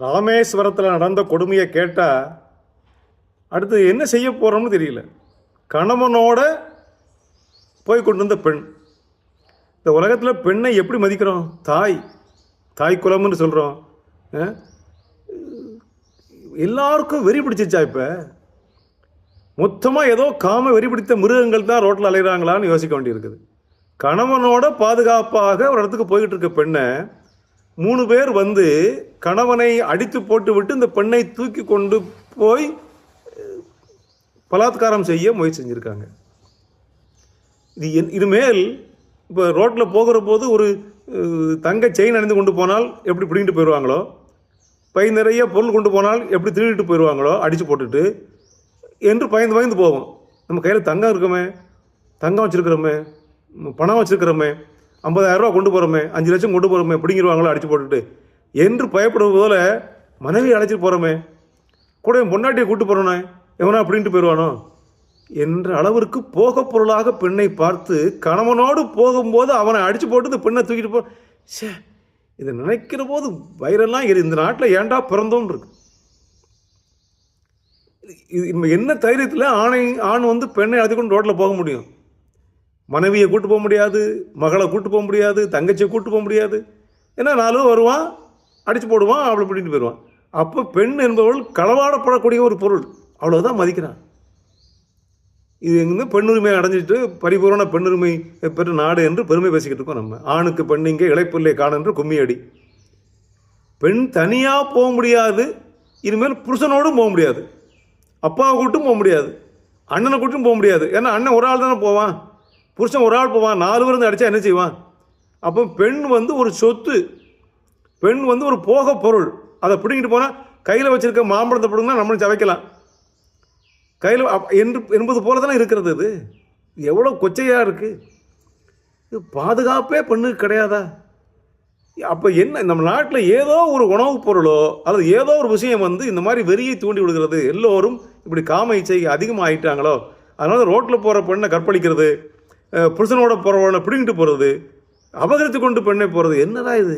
ராமேஸ்வரத்தில் நடந்த கொடுமையை கேட்டால் அடுத்து என்ன செய்ய போகிறோம்னு தெரியல. கணவனோட போய் கொண்டு வந்த பெண். இந்த உலகத்தில் பெண்ணை எப்படி மதிக்கிறோம்? தாய். தாய் குலம்னு சொல்கிறோம் எல்லாருக்கும் வெறி பிடிச்சிச்சா இப்போ? மொத்தமாக ஏதோ காம வெறி பிடித்த மிருகங்கள் தான் ரோட்டில் அலைகிறாங்களான்னு யோசிக்க வேண்டியிருக்குது. கணவனோட பாதுகாப்பாக ஒரு இடத்துக்கு போய்கிட்டு இருக்க பெண்ணை மூணு பேர் வந்து கணவனை அடித்து போட்டு விட்டு இந்த பெண்ணை தூக்கி கொண்டு போய் பலாத்காரம் செய்ய முயற்சி செஞ்சுருக்காங்க. இது என் இப்போ ரோட்டில் போகிற போது ஒரு தங்க செயின் அணிந்து கொண்டு போனால் எப்படி பிடிங்கிட்டு போயிடுவாங்களோ பை நிறைய பொருள் கொண்டு போனால் எப்படி திருடிட்டு போயிடுவாங்களோ அடித்து போட்டுட்டு என்று பயந்து பயந்து போவோம். நம்ம கையில் தங்கம் இருக்குமே தங்கம் வச்சுருக்கிறோமே பணம் வச்சுருக்கிறோமே ரூபா கொண்டு போகிறோமே அஞ்சு லட்சம் கொண்டு போகிறோமே பிடிங்கிடுவாங்களோ அடித்து போட்டுட்டு என்று பயப்படுவது போல மனைவி அழைச்சிட்டு போகிறோமே கூட என் பொண்டாட்டியை கூட்டு போகிறோண்ணே எவனா அப்படின்ட்டு போயிடுவானோ என்ற அளவிற்கு போக பொருளாக பெண்ணை பார்த்து கணவனோடு போகும்போது அவனை அடித்து போட்டு பெண்ணை தூக்கிட்டு போ சே இதை நினைக்கிற போது வயிறெல்லாம் இந்த நாட்டில் ஏன்டா பிறந்தோம் இருக்கு. இது என்ன தைரியத்தில் ஆணை ஆண் வந்து பெண்ணை அழைத்து கொண்டு ரோட்டில் போக முடியும்? மனைவியை கூட்டு போக முடியாது மகளை கூட்டு போக முடியாது தங்கச்சியை கூட்டு போக முடியாது. ஏன்னா நாலும் வருவான் அடித்து போடுவான் அவளை பிடிட்டு போயிடுவான். அப்போ பெண் என்பவள் களவாடப்படக்கூடிய ஒரு பொருள். அவ்வளோதான் மதிக்கிறான். இது எங்கே பெண்ணுரிமை அடைஞ்சிட்டு பரிபூரண பெண்ணுரிமை பெற்ற நாடு என்று பெருமை பேசிக்கிட்டு இருக்கோம் நம்ம. ஆணுக்கு பெண் இங்கே இழைப்பில்லை காண என்று கும்மியடி பெண் தனியாக போக முடியாது இனிமேல் புருஷனோடும் போக முடியாது. அப்பாவை கூட்டும் போக முடியாது. அண்ணனை கூட்டும் போக முடியாது. ஏன்னா அண்ணன் ஒரு ஆள் தானே போவான். புருஷன் ஒரு ஆள் போவான் நாலு பேர் வந்து அடித்தா என்ன செய்வான்? அப்போ பெண் வந்து ஒரு சொத்து பெண் வந்து ஒரு போக பொருள். அதை பிடிங்கிட்டு போனால் கையில் வச்சிருக்க மாம்பழத்தை பிடுங்கினா நம்மளும் சவைக்கலாம். கையில் என்று என்பது போல தானே இருக்கிறது இது. எவ்வளோ கொச்சையாக இருக்குது இது பாதுகாப்பே பெண்ணுக்கு கிடையாதா? அப்போ என்ன நம்ம நாட்டில் ஏதோ ஒரு உணவுப் பொருளோ அல்லது ஏதோ ஒரு விஷயம் வந்து இந்த மாதிரி வெறியை தூண்டி விடுகிறது. எல்லோரும் இப்படி காம இச்சை அதிகமாகிட்டாங்களோ அதனால் ரோட்டில் போகிற பெண்ணை கற்பழிக்கிறது. புருஷனோட போகிறவனை பிடிங்கிட்டு போகிறது அபகரித்து கொண்டு பெண்ணை போகிறது என்னடா இது?